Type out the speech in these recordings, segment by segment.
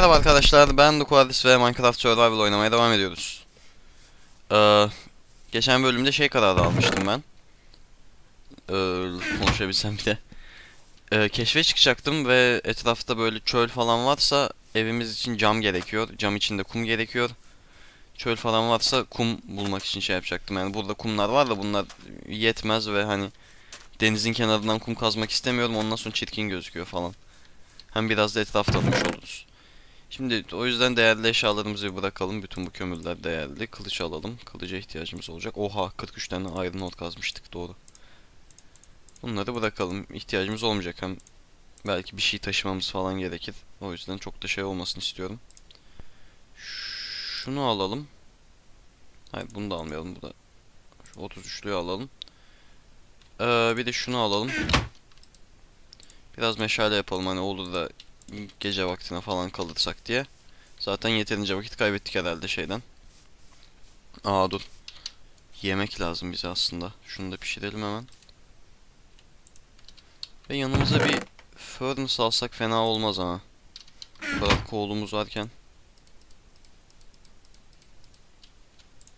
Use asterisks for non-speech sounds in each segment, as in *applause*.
Merhaba arkadaşlar, ben Duquadis ve Minecraft Survival oynamaya devam ediyoruz. Ee, geçen bölümde şey kararı almıştım ben. Ee, konuşabilsem bir de. Ee, keşfe çıkacaktım ve etrafta böyle çöl falan varsa evimiz için cam gerekiyor. Cam içinde kum gerekiyor. Çöl falan varsa kum bulmak için şey yapacaktım. Yani burada kumlar var da bunlar yetmez ve hani denizin kenarından kum kazmak istemiyorum. Ondan sonra çirkin gözüküyor falan. Hem biraz da etraf tanımış oluruz. Şimdi o yüzden değerli eşyalarımızı bırakalım. Bütün bu kömürler değerli. Kılıç alalım. Kılıca ihtiyacımız olacak. Oha 43 tane iron ore kazmıştık doğru. Bunları bırakalım. İhtiyacımız olmayacak. Hem belki bir şey taşımamız falan gerekir. O yüzden çok da şey olmasını istiyorum. Şunu alalım. Hayır bunu da almayalım. Bu da şu 33'lüyü alalım. Ee, bir de şunu alalım. Biraz meşale yapalım hani olur da gece vaktine falan kalırsak diye. Zaten yeterince vakit kaybettik herhalde şeyden. Aa dur. Yemek lazım bize aslında. Şunu da pişirelim hemen. Ve yanımıza bir furnace alsak fena olmaz ama. Bu kadar koğulumuz varken.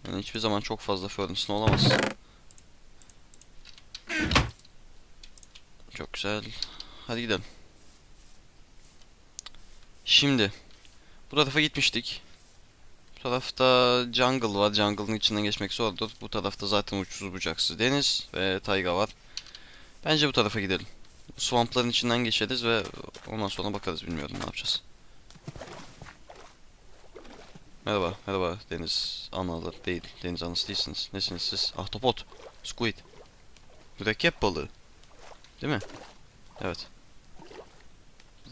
Yani hiçbir zaman çok fazla furnace'ın olamaz. Çok güzel. Hadi gidelim. Şimdi bu tarafa gitmiştik. Bu tarafta jungle var. Jungle'ın içinden geçmek zordur. Bu tarafta zaten uçsuz bucaksız deniz ve tayga var. Bence bu tarafa gidelim. Swamp'ların içinden geçeriz ve ondan sonra bakarız bilmiyorum ne yapacağız. Merhaba, merhaba deniz anaları değil. Deniz anası değilsiniz. Nesiniz siz? Ahtapot. Squid. Mürekkep balığı. Değil mi? Evet.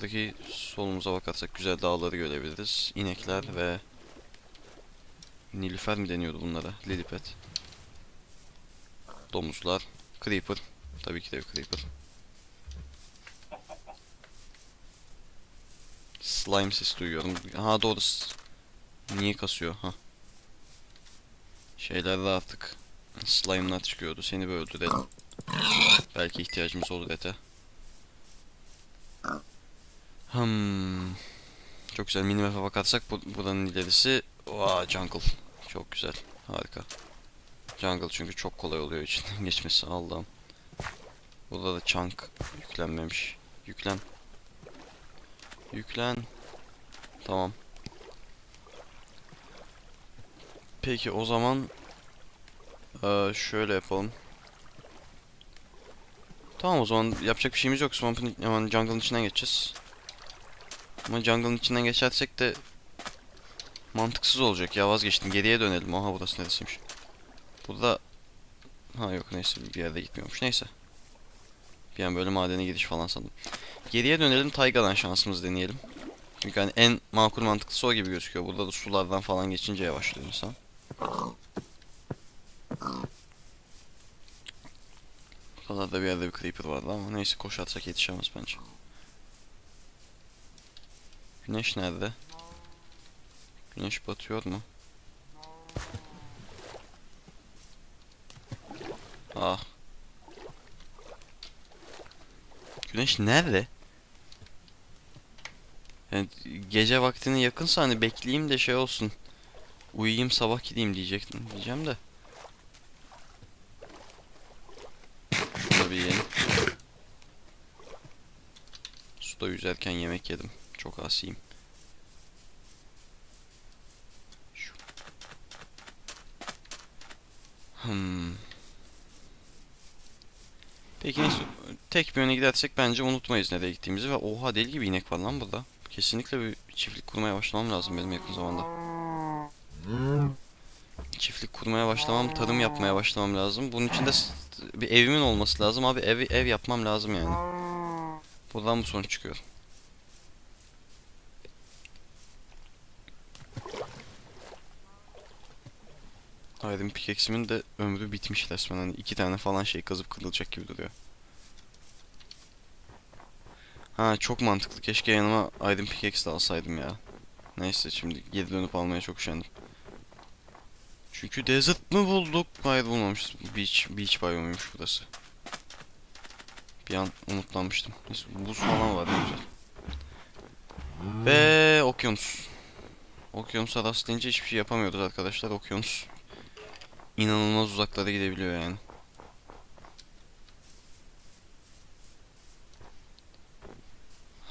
Buradaki solumuza bakarsak güzel dağları görebiliriz. İnekler ve Nilüfer mi deniyordu bunlara? Lilipet. Domuzlar. Creeper. Tabii ki de Creeper. Slime sesi duyuyorum. Ha doğru. Niye kasıyor? Ha. Şeylerde artık slime'lar çıkıyordu. Seni bir öldürelim. Belki ihtiyacımız olur ete. Hmm. Çok güzel minimap'e bakarsak bu, buranın ilerisi Vaa jungle. Çok güzel. Harika. Jungle çünkü çok kolay oluyor içinden *laughs* geçmesi Allah'ım. Burada da chunk yüklenmemiş. Yüklen. Yüklen. Tamam. Peki o zaman eee, şöyle yapalım. Tamam o zaman yapacak bir şeyimiz yok. Swamp'ın hemen jungle'ın içinden geçeceğiz. Ama jungle'ın içinden geçersek de mantıksız olacak ya vazgeçtim. Geriye dönelim. Oha burası neresiymiş? Burada ha yok neyse bir yerde gitmiyormuş. Neyse. Bir an böyle madene gidiş falan sandım. Geriye dönelim Tayga'dan şansımızı deneyelim. Çünkü hani en makul mantıklısı o gibi gözüküyor. Burada da sulardan falan geçince yavaşlıyor insan. Buralarda bir yerde bir creeper vardı ama neyse koşarsak yetişemez bence. Güneş nerede? Güneş batıyor mu? Ah. Güneş nerede? Yani gece vaktine yakınsa hani bekleyeyim de şey olsun. Uyuyayım sabah gideyim diyecektim diyeceğim de. Tabii yiyelim. Suda yüzerken yemek yedim. Çok asiyim. Şu. Hmm. Peki *clears throat* neyse tek bir yöne gidersek bence unutmayız nereye gittiğimizi ve oha deli gibi inek var lan burada. Kesinlikle bir çiftlik kurmaya başlamam lazım benim yakın zamanda. Çiftlik kurmaya başlamam, tarım yapmaya başlamam lazım. Bunun için de bir evimin olması lazım abi. Ev ev yapmam lazım yani. Buradan bu sonuç çıkıyor. Iron pickaxe'imin de ömrü bitmiş resmen. Hani iki tane falan şey kazıp kırılacak gibi duruyor. Ha çok mantıklı. Keşke yanıma Iron pickaxe de alsaydım ya. Neyse şimdi geri dönüp almaya çok üşendim. Çünkü desert mı bulduk? Hayır bulmamışız. Beach, beach biyomuymuş burası. Bir an umutlanmıştım. Neyse buz falan var güzel. Ve okyanus. Okyanusa rastlayınca hiçbir şey yapamıyoruz arkadaşlar. Okyanus inanılmaz uzaklara gidebiliyor yani.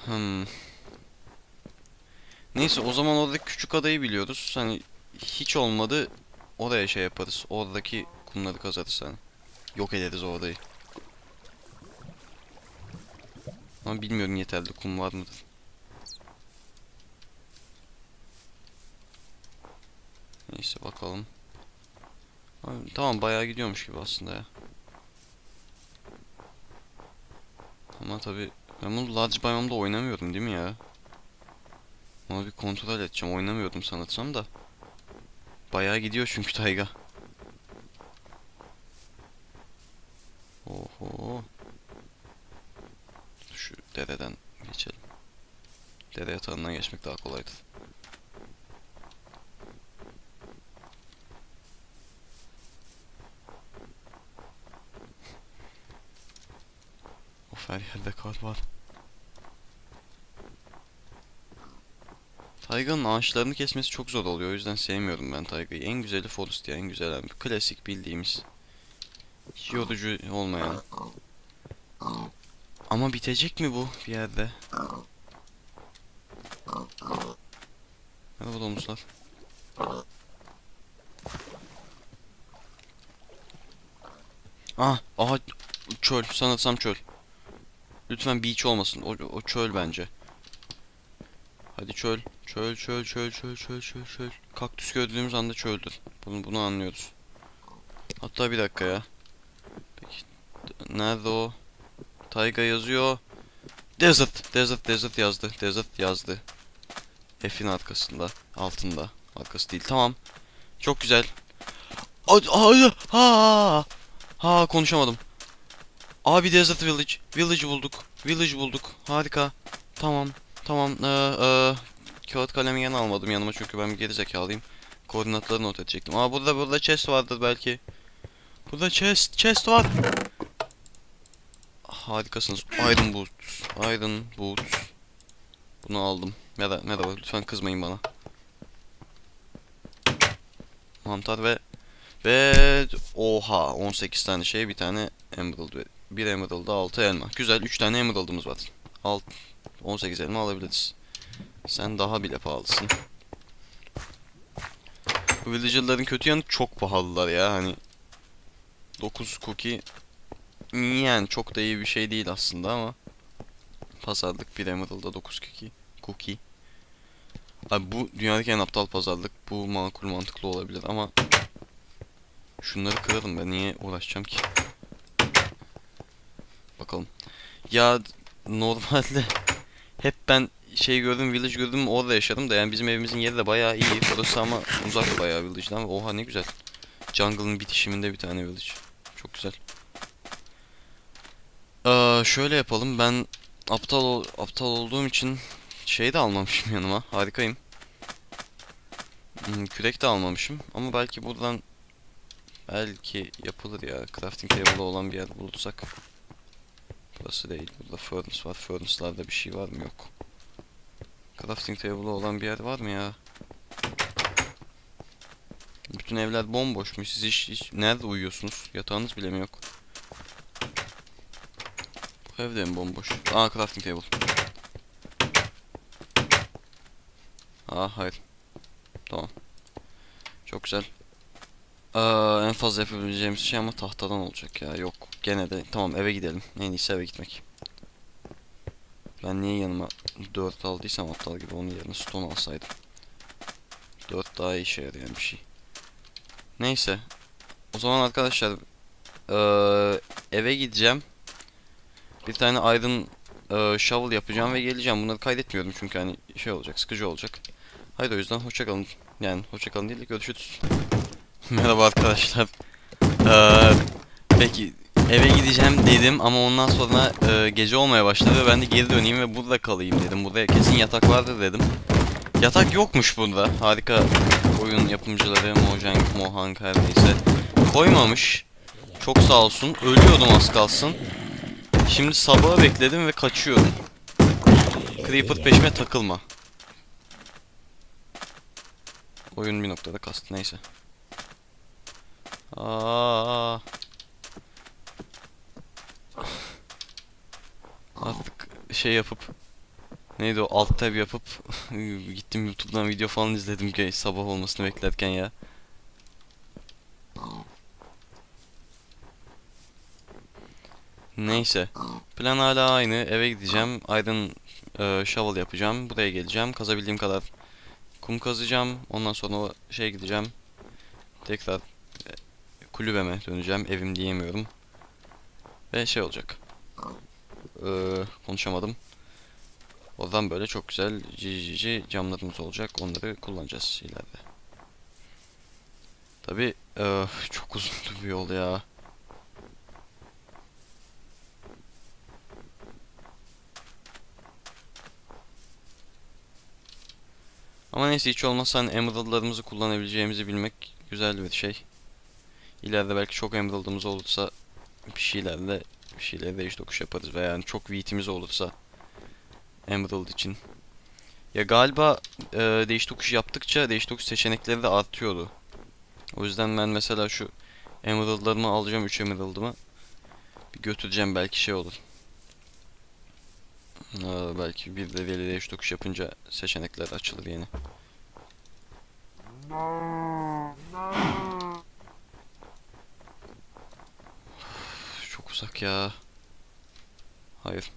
Hmm. Neyse o zaman oradaki küçük adayı biliyoruz. Hani hiç olmadı oraya şey yaparız. Oradaki kumları kazarız hani. Yok ederiz o adayı. Ama bilmiyorum yeterli kum var mıdır. Neyse bakalım. Tamam bayağı gidiyormuş gibi aslında ya. Ama tabi ben bunu Large Biome'da oynamıyorum değil mi ya? Onu bir kontrol edeceğim. Oynamıyordum sanırsam da. Bayağı gidiyor çünkü Tayga. Oho. Şu dereden geçelim. Dere yatağından geçmek daha kolaydır. Of her yerde kar var. Tayga'nın ağaçlarını kesmesi çok zor oluyor. O yüzden sevmiyorum ben Tayga'yı. En güzeli Forest ya. En güzel abi. Klasik bildiğimiz. Hiç yorucu olmayan. Ama bitecek mi bu bir yerde? Merhaba domuzlar. Ah, aha çöl. Sanırsam çöl. Lütfen beach olmasın. O, o çöl bence. Hadi çöl. Çöl, çöl, çöl, çöl, çöl, çöl, çöl. Kaktüs gördüğümüz anda çöldür. Bunu, bunu anlıyoruz. Hatta bir dakika ya. Peki, nerede o? Tayga yazıyor. Desert, desert, desert yazdı. Desert yazdı. F'in arkasında, altında. Arkası değil. Tamam. Çok güzel. Ay, ha, ha, konuşamadım. Abi Desert Village. Village bulduk. Village bulduk. Harika. Tamam. Tamam. Ee, ee, kağıt kalemi yana almadım yanıma çünkü ben bir geri zekalıyım. Koordinatları not edecektim. Aa burada burada chest vardır belki. Burada chest chest var. Harikasınız. Iron Boots. Iron Boots. Bunu aldım. Merhaba, merhaba lütfen kızmayın bana. Mantar ve ve oha 18 tane şey bir tane emerald ve bir emerald'da 6 elma. Güzel 3 tane emerald'ımız var. Alt 18 elma alabiliriz. Sen daha bile pahalısın. Bu villager'ların kötü yanı çok pahalılar ya. Hani 9 cookie yani çok da iyi bir şey değil aslında ama pazarlık bir emerald'da 9 cookie cookie. Abi bu dünyadaki en aptal pazarlık bu makul mantıklı olabilir ama Şunları kıralım ben niye uğraşacağım ki? Bakalım. Ya normalde hep ben şey gördüm village gördüm orada yaşadım da yani bizim evimizin yeri de bayağı iyi Burası ama uzak bayağı village'dan oha ne güzel Jungle'ın bitişiminde bir tane village Çok güzel Ee, şöyle yapalım ben aptal aptal olduğum için şey de almamışım yanıma harikayım Hmm, Kürek de almamışım ama belki buradan Belki yapılır ya. Crafting table olan bir yer bulursak. Burası değil. Burada furnace var. Furnace'larda bir şey var mı? Yok. Crafting table olan bir yer var mı ya? Bütün evler bomboş mu? Siz hiç, hiç nerede uyuyorsunuz? Yatağınız bile mi yok? Bu ev de mi bomboş? Aa crafting table. Aa hayır. Tamam. Çok güzel. Aa, en fazla yapabileceğimiz şey ama tahtadan olacak ya. Yok. Gene de tamam eve gidelim. En iyisi eve gitmek. Ben niye yanıma 4 aldıysam aptal gibi onun yerine stone alsaydım. 4 daha iyi işe yarayan bir şey. Neyse. O zaman arkadaşlar eve gideceğim. Bir tane iron shovel yapacağım ve geleceğim. Bunları kaydetmiyorum çünkü hani şey olacak, sıkıcı olacak. Haydi o yüzden hoşça kalın. Yani hoşça kalın değil de görüşürüz. Merhaba arkadaşlar. Ee, peki eve gideceğim dedim ama ondan sonra e, gece olmaya başladı ve ben de geri döneyim ve burada kalayım dedim. Burada kesin yatak vardır dedim. Yatak yokmuş burada. Harika oyun yapımcıları Mojang, Mohang her neyse. Koymamış. Çok sağ olsun. Ölüyordum az kalsın. Şimdi sabaha bekledim ve kaçıyorum. Creeper peşime takılma. oyun bir noktada kastı neyse. Aa. Artık şey yapıp neydi o alt tab yapıp *laughs* gittim YouTube'dan video falan izledim ki sabah olmasını beklerken ya. Neyse. Plan hala aynı. Eve gideceğim. Iron e, shovel yapacağım. Buraya geleceğim. Kazabildiğim kadar kum kazacağım. Ondan sonra şey gideceğim. Tekrar e, kulübeme döneceğim. Evim diyemiyorum. Ve şey olacak. Ee, konuşamadım. Oradan böyle çok güzel cici camlarımız olacak. Onları kullanacağız ileride. Tabi çok uzun bir yol ya. Ama neyse hiç olmazsa hani emerald'larımızı kullanabileceğimizi bilmek güzel bir şey. İleride belki çok emerald'ımız olursa bir şeylerle bir şeyleri değiş tokuş yaparız veya yani çok wheat'imiz olursa emerald için. Ya galiba e, değiş tokuş yaptıkça değiş tokuş seçenekleri de artıyordu. O yüzden ben mesela şu emerald'larımı alacağım 3 emerald'ımı. Bir götüreceğim belki şey olur. Aa, belki bir de veli değiş tokuş yapınca seçenekler açılır yeni. Uzak ya. Hayır.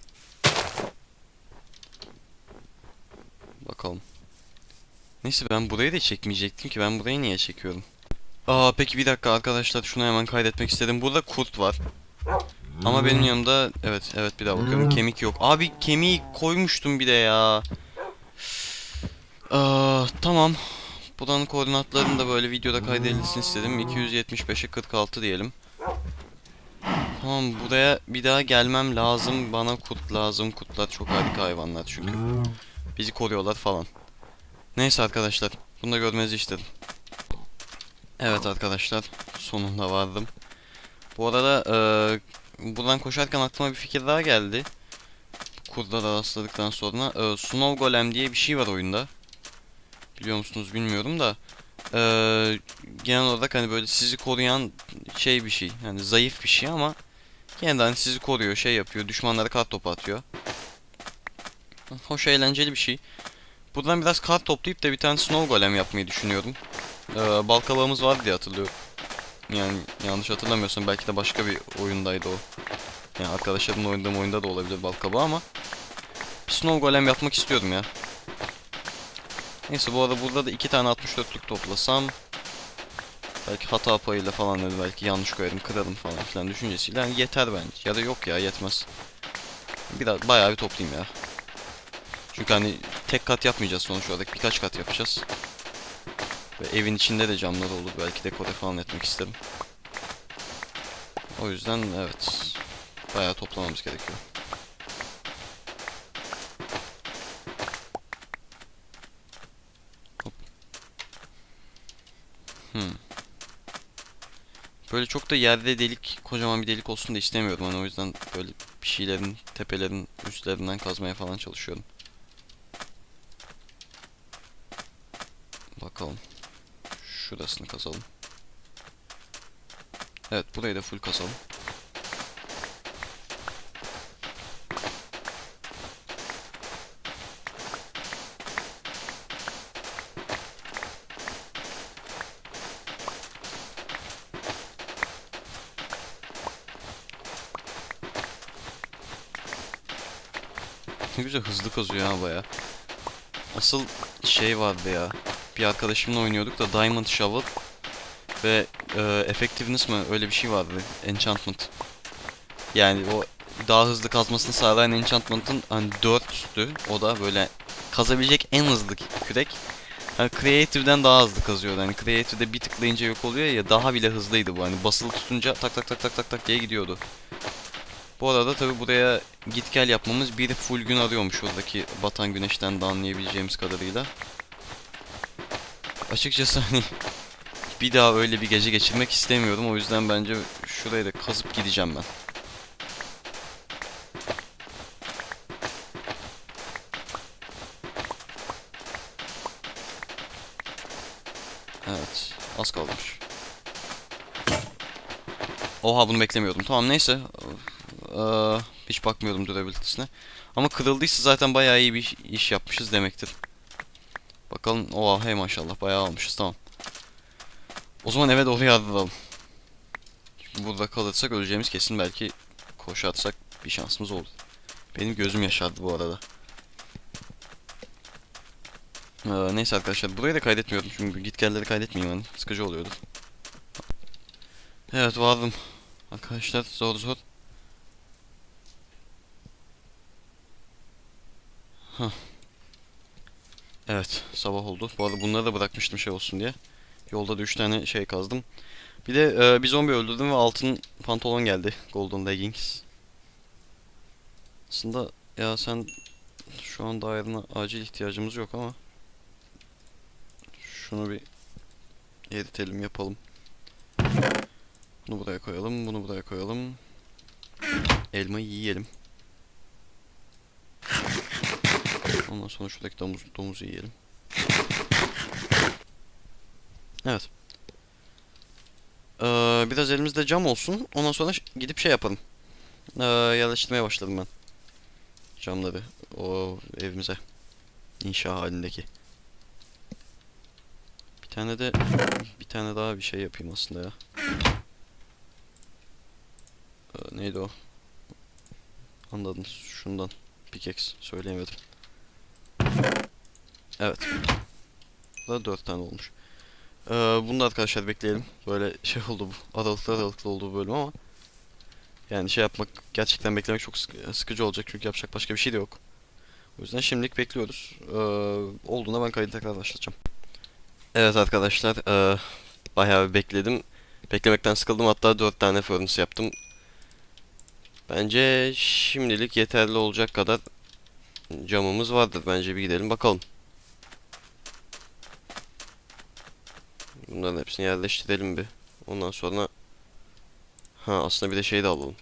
Bakalım. Neyse ben burayı da çekmeyecektim ki ben burayı niye çekiyorum? Aa peki bir dakika arkadaşlar şunu hemen kaydetmek istedim. Burada kurt var. Ama benim yanımda evet evet bir daha bakıyorum kemik yok. Abi kemiği koymuştum bir de ya. Aa, tamam. Buranın koordinatlarını da böyle videoda kaydedilsin istedim. 275'e 46 diyelim. Tamam buraya bir daha gelmem lazım. Bana kurt lazım. Kurtlar çok harika hayvanlar çünkü. Bizi koruyorlar falan. Neyse arkadaşlar. Bunu da görmenizi istedim. Evet arkadaşlar. Sonunda vardım. Bu arada eee buradan koşarken aklıma bir fikir daha geldi. Kurtlara rastladıktan sonra. Eee, Snow Golem diye bir şey var oyunda. Biliyor musunuz bilmiyorum da. Eee, genel olarak hani böyle sizi koruyan şey bir şey. Yani zayıf bir şey ama yine de hani sizi koruyor, şey yapıyor, düşmanlara kart topu atıyor. Hoş eğlenceli bir şey. Buradan biraz kart toplayıp da bir tane snow golem yapmayı düşünüyorum. Ee, balkabağımız var diye hatırlıyorum. Yani yanlış hatırlamıyorsam belki de başka bir oyundaydı o. Yani arkadaşlarımla oynadığım oyunda da olabilir balkabağı ama snow golem yapmak istiyorum ya. Neyse bu arada burada da iki tane 64'lük toplasam belki hata payıyla falan dedi belki yanlış koyarım kırarım falan filan düşüncesiyle yani yeter bence ya da yok ya yetmez. Biraz bayağı bir toplayayım ya. Çünkü hani tek kat yapmayacağız sonuç olarak birkaç kat yapacağız. Ve evin içinde de camlar olur belki dekore falan etmek isterim. O yüzden evet bayağı toplamamız gerekiyor. Hmm. Böyle çok da yerde delik, kocaman bir delik olsun da istemiyorum. Hani o yüzden böyle bir şeylerin, tepelerin üstlerinden kazmaya falan çalışıyorum. Bakalım. Şurasını kazalım. Evet burayı da full kazalım. Güzel hızlı kazıyor ha baya. Asıl şey vardı ya. Bir arkadaşımla oynuyorduk da Diamond Shovel ve e, Effectiveness mı öyle bir şey vardı. Enchantment. Yani o daha hızlı kazmasını sağlayan enchantment'ın hani 4'tü. O da böyle kazabilecek en hızlı kürek. Hani Creative'den daha hızlı kazıyordu. Hani Creative'de bir tıklayınca yok oluyor ya daha bile hızlıydı bu. Hani basılı tutunca tak tak tak tak tak tak diye gidiyordu. Bu arada tabi buraya git gel yapmamız bir full gün arıyormuş oradaki batan güneşten de anlayabileceğimiz kadarıyla. Açıkçası hani bir daha öyle bir gece geçirmek istemiyorum. O yüzden bence şurayı da kazıp gideceğim ben. Evet. Az kalmış. Oha bunu beklemiyordum. Tamam neyse. Ee, hiç bakmıyordum durabilitesine. Ama kırıldıysa zaten bayağı iyi bir iş yapmışız demektir. Bakalım. Oha hey maşallah bayağı almışız tamam. O zaman eve doğru yardıralım. Çünkü burada kalırsak öleceğimiz kesin belki koşu atsak bir şansımız olur. Benim gözüm yaşardı bu arada. Ee, neyse arkadaşlar burayı da kaydetmiyorum çünkü gitgelleri kaydetmeyeyim hani sıkıcı oluyordu. Evet vardım. Arkadaşlar zor zor. Hah. Evet sabah oldu. Bu arada bunları da bırakmıştım şey olsun diye. Yolda da 3 tane şey kazdım. Bir de e, bir zombi öldürdüm ve altın pantolon geldi. Golden Leggings. Aslında ya sen şu anda ayrına acil ihtiyacımız yok ama şunu bir eritelim yapalım. Bunu buraya koyalım, bunu buraya koyalım. Elmayı yiyelim. Ondan sonra şuradaki domuz, domuzu yiyelim. *laughs* Evet. Ee, biraz elimizde cam olsun. Ondan sonra gidip şey yapalım. Ee, yerleştirmeye başladım ben. Camları o evimize. İnşa halindeki. Bir tane de bir tane daha bir şey yapayım aslında ya. Ee, neydi o? Anladınız şundan. Pickaxe söyleyemedim. Evet. Da 4 tane olmuş. Ee, bunu da arkadaşlar bekleyelim. Böyle şey oldu bu. Aralıklı aralıklı oldu bu bölüm ama. Yani şey yapmak gerçekten beklemek çok sıkı- sıkıcı olacak çünkü yapacak başka bir şey de yok. O yüzden şimdilik bekliyoruz. Ee, olduğunda ben kaydı tekrar başlatacağım. Evet arkadaşlar, ee, bayağı bir bekledim. Beklemekten sıkıldım hatta 4 tane furnace yaptım. Bence şimdilik yeterli olacak kadar camımız vardır. Bence bir gidelim bakalım. Bunların hepsini yerleştirelim bir. Ondan sonra ha aslında bir de şey de alalım.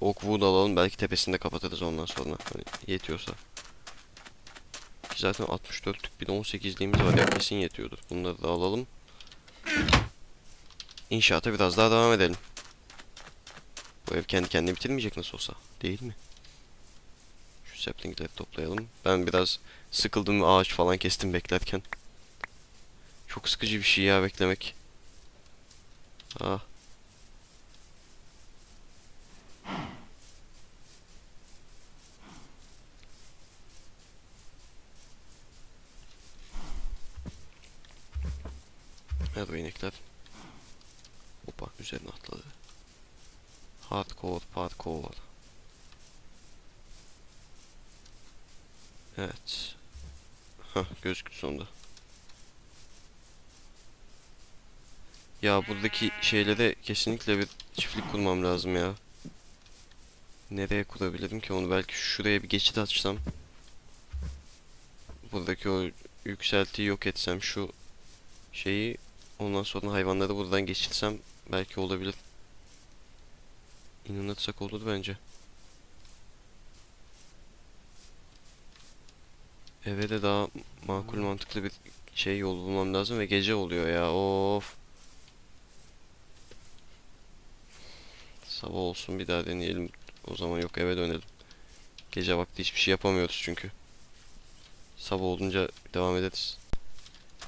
Wood alalım. Belki tepesini de kapatırız ondan sonra. Hani yetiyorsa. Ki zaten 64'lük bir de 18'liğimiz var ya kesin yetiyordur. Bunları da alalım. İnşaata biraz daha devam edelim. Bu ev kendi kendine bitirmeyecek nasıl olsa. Değil mi? Şu saplingleri toplayalım. Ben biraz sıkıldım ve ağaç falan kestim beklerken. Çok sıkıcı bir şey ya beklemek. Ah. Evet o inekler. Hoppa üzerine atladı. Hardcore parkour. Evet. Hah gözüktü sonunda. Ya buradaki şeylere kesinlikle bir çiftlik kurmam lazım ya. Nereye kurabilirim ki onu? Belki şuraya bir geçit açsam. Buradaki o yükseltiyi yok etsem şu şeyi ondan sonra hayvanları buradan geçirsem belki olabilir. İnanırsak olur bence. Eve de daha makul mantıklı bir şey yol bulmam lazım ve gece oluyor ya of. Sabah olsun bir daha deneyelim. O zaman yok eve dönelim. Gece vakti hiçbir şey yapamıyoruz çünkü. Sabah olunca devam ederiz.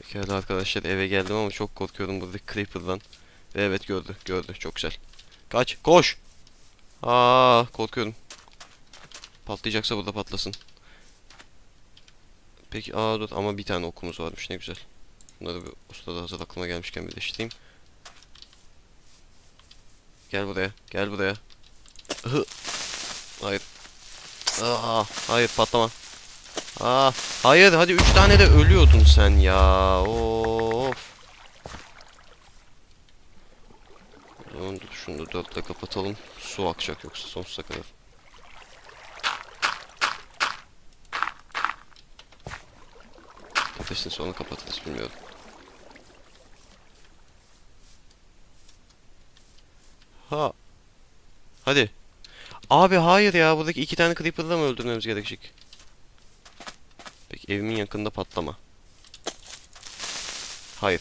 Pekala arkadaşlar eve geldim ama çok korkuyorum buradaki Creeper'dan. Ve evet gördü gördü çok güzel. Kaç koş. Aa korkuyorum. Patlayacaksa burada patlasın. Peki aa dur ama bir tane okumuz varmış ne güzel. Bunları bir ustada hazır aklıma gelmişken birleştireyim. Gel buraya gel buraya. Hayır. Aa, hayır patlama. Aa, hayır hadi 3 tane de ölüyordun sen ya. Of. O zaman dur şunu da dörtle kapatalım. Su akacak yoksa sonsuza kadar. Ateşin sonra kapatırız bilmiyorum. Ha. Hadi. Abi hayır ya buradaki iki tane creeper'ı mı öldürmemiz gerekecek? Peki evimin yakında patlama. Hayır.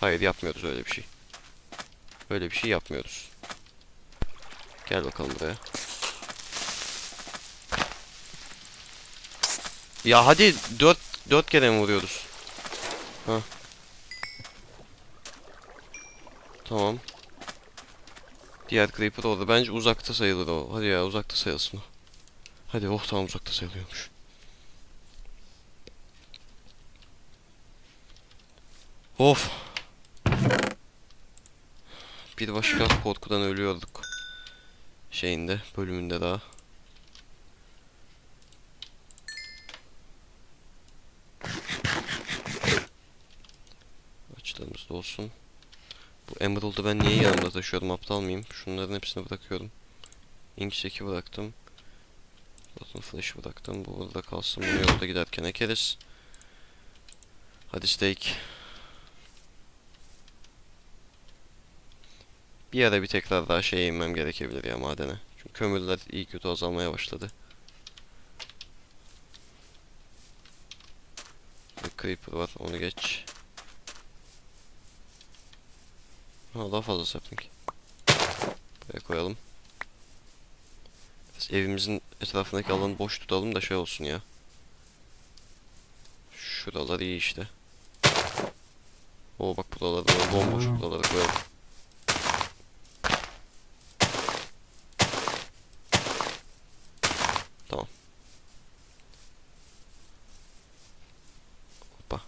Hayır yapmıyoruz öyle bir şey. Öyle bir şey yapmıyoruz. Gel bakalım buraya. Ya hadi dört dört kere mi vuruyoruz? Ha. Tamam. Diğer creeper orada. Bence uzakta sayılır o. Hadi ya uzakta sayılsın o. Hadi oh tamam uzakta sayılıyormuş. Of. Bir başka korkudan ölüyorduk. Şeyinde, bölümünde daha. Açlarımız da olsun. Bu Emerald'ı ben niye yanımda taşıyorum aptal mıyım? Şunların hepsini bırakıyorum. Inkcheck'i bıraktım. Button Flash'ı bıraktım. Bu burada kalsın. Bunu yolda giderken ekeriz. Hadi steak. Bir ara bir tekrar daha şeye inmem gerekebilir ya madene. Çünkü kömürler iyi kötü azalmaya başladı. Bir creeper var onu geç. Ha daha fazla sapling. Buraya koyalım. Biz evimizin etrafındaki alanı boş tutalım da şey olsun ya. Şuralar iyi işte. Oo bak buralar da bomboş buraları koyalım. Tamam. Hoppa.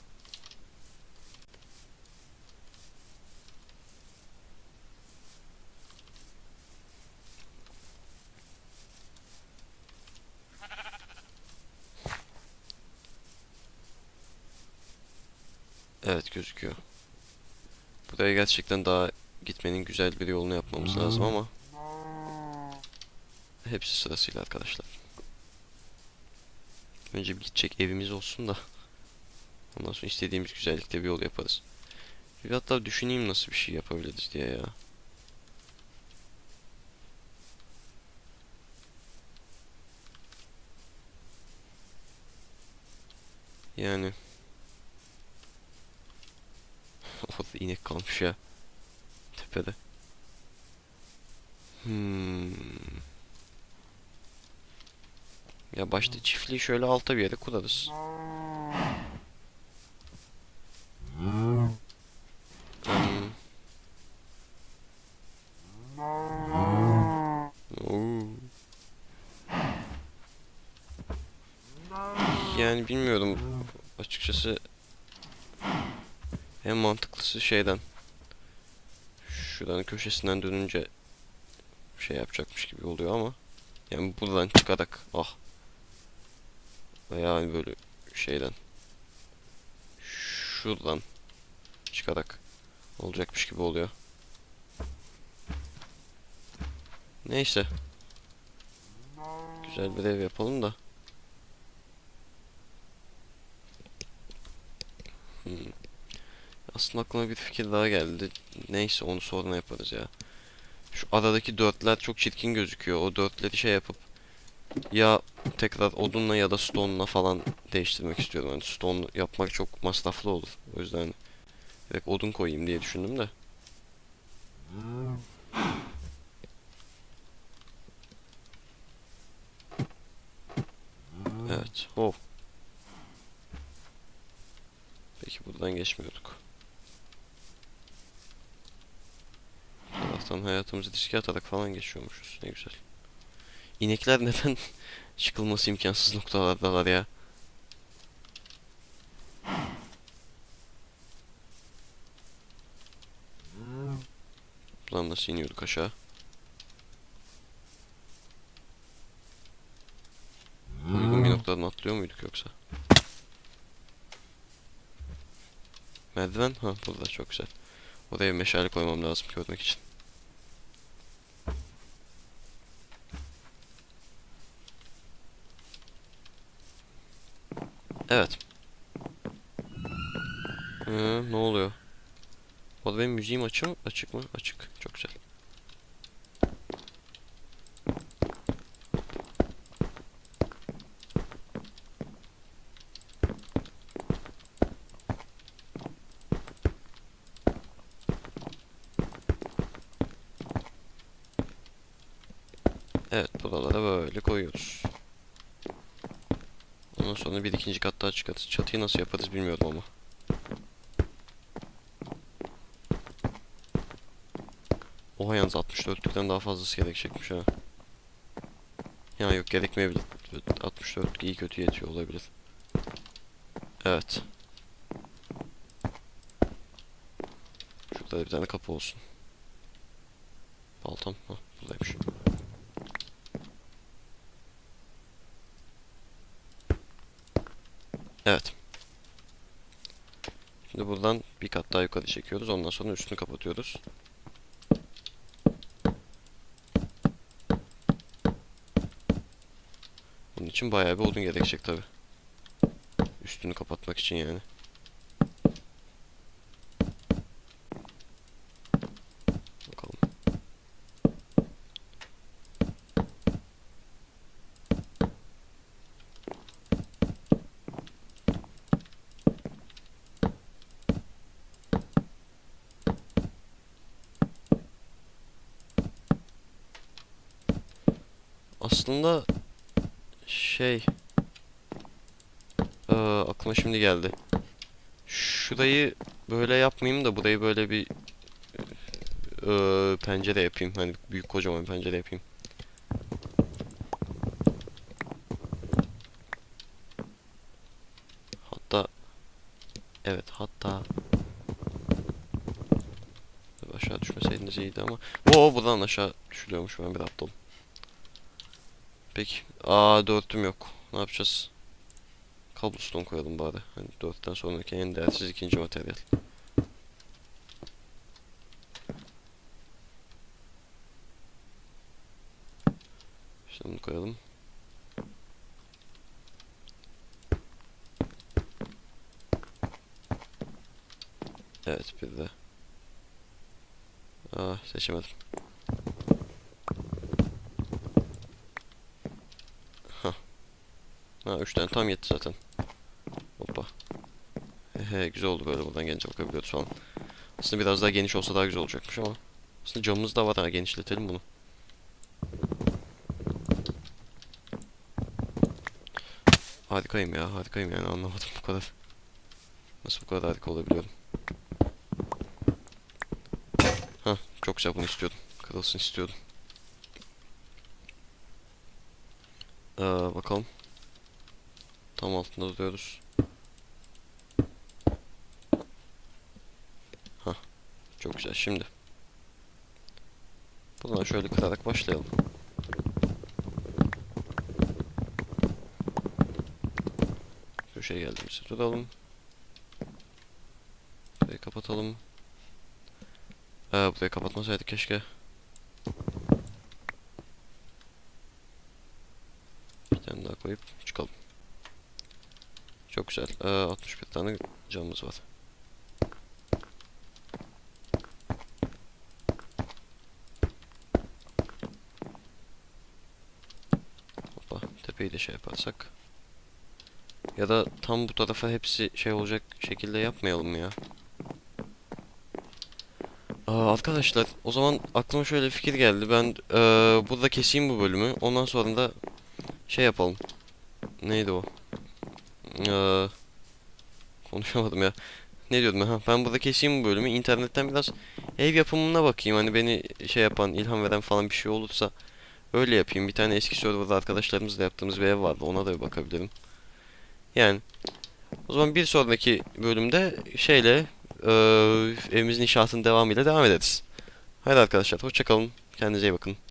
Evet gözüküyor. Buraya gerçekten daha gitmenin güzel bir yolunu yapmamız lazım ama hepsi sırasıyla arkadaşlar. Önce bir gidecek evimiz olsun da ondan sonra istediğimiz güzellikte bir yol yaparız. Bir hatta düşüneyim nasıl bir şey yapabiliriz diye ya. Yani Orada inek kalmış ya. Tepede. Hmm. Ya başta çiftliği şöyle alta bir yere kurarız. Hmm. Yani bilmiyorum açıkçası en mantıklısı şeyden şuranın köşesinden dönünce şey yapacakmış gibi oluyor ama yani buradan çıkarak ah veya hani böyle şeyden şuradan çıkarak olacakmış gibi oluyor. Neyse. Güzel bir ev yapalım da. Hmm. Aslında aklıma bir fikir daha geldi. Neyse onu sonra yaparız ya. Şu aradaki dörtler çok çirkin gözüküyor. O dörtleri şey yapıp ya tekrar odunla ya da stone'la falan değiştirmek istiyorum. Yani stone yapmak çok masraflı olur. O yüzden direkt odun koyayım diye düşündüm de. Evet. Oh. Peki buradan geçmiyorduk. Taraftan hayatımızı riske atarak falan geçiyormuşuz. Ne güzel. İnekler neden *laughs* çıkılması imkansız noktalardalar ya? Buradan nasıl iniyorduk aşağı? Uygun bir noktadan atlıyor muyduk yoksa? Merdiven? Ha burada çok güzel. Oraya meşale koymam lazım görmek için. Evet. Hı, ne oluyor? Orada benim müziğim açık mı? Açık mı? Açık. Çok güzel. Evet buralara böyle koyuyoruz. Ondan sonra bir ikinci kat daha çıkarız. Çatıyı nasıl yaparız bilmiyorum ama. Oha yalnız 64'lükten daha fazlası gerekecekmiş ha. Ya yok gerekmeyebilir. 64 iyi kötü yetiyor olabilir. Evet. Şurada da bir tane kapı olsun. Baltam. Ha buradaymış. Evet. Şimdi buradan bir kat daha yukarı çekiyoruz. Ondan sonra üstünü kapatıyoruz. Bunun için bayağı bir odun gerekecek tabi. Üstünü kapatmak için yani. Bakalım. Aslında şey Ee, aklıma şimdi geldi. Şurayı böyle yapmayayım da burayı böyle bir ee, pencere yapayım. Hani büyük kocaman bir pencere yapayım. Hatta evet hatta aşağı düşmeseydiniz iyiydi ama Oo buradan aşağı düşülüyormuş ben bir aptalım. Peki. Aa dörtüm yok. Ne yapacağız? Cobblestone koyalım bari. Hani dörtten sonraki en değersiz ikinci materyal. İşte bunu koyalım. Evet bir de. Aa seçemedim. 3 tane tam yetti zaten. Hoppa. Hehe güzel oldu böyle buradan gelince bakabiliyoruz falan. Aslında biraz daha geniş olsa daha güzel olacakmış ama. Aslında camımız da var ha genişletelim bunu. Harikayım ya harikayım yani anlamadım bu kadar. Nasıl bu kadar harika olabiliyorum. Ha çok güzel bunu istiyordum. Kırılsın istiyordum. Ee, bakalım. Tam altında duruyoruz. Hah. Çok güzel. Şimdi. Buradan şöyle kırarak başlayalım. Köşeye geldiğimizde duralım. Burayı kapatalım. Ee, burayı kapatmasaydık keşke. Bir tane daha koyup çıkalım. Çok güzel. Ee, 61 tane camımız var. Hoppa tepeyi de şey yaparsak. Ya da tam bu tarafa hepsi şey olacak şekilde yapmayalım ya. Aa, arkadaşlar o zaman aklıma şöyle fikir geldi. Ben eee, burada keseyim bu bölümü. Ondan sonra da şey yapalım. Neydi o? Eee, konuşamadım ya. Ne diyordum ben? Ha, ben burada keseyim bu bölümü. İnternetten biraz ev yapımına bakayım. Hani beni şey yapan, ilham veren falan bir şey olursa öyle yapayım. Bir tane eski serverda arkadaşlarımızla yaptığımız bir ev vardı. Ona da bir bakabilirim. Yani o zaman bir sonraki bölümde şeyle eee evimizin inşaatının devamıyla devam ederiz. Haydi arkadaşlar hoşça kalın. Kendinize iyi bakın.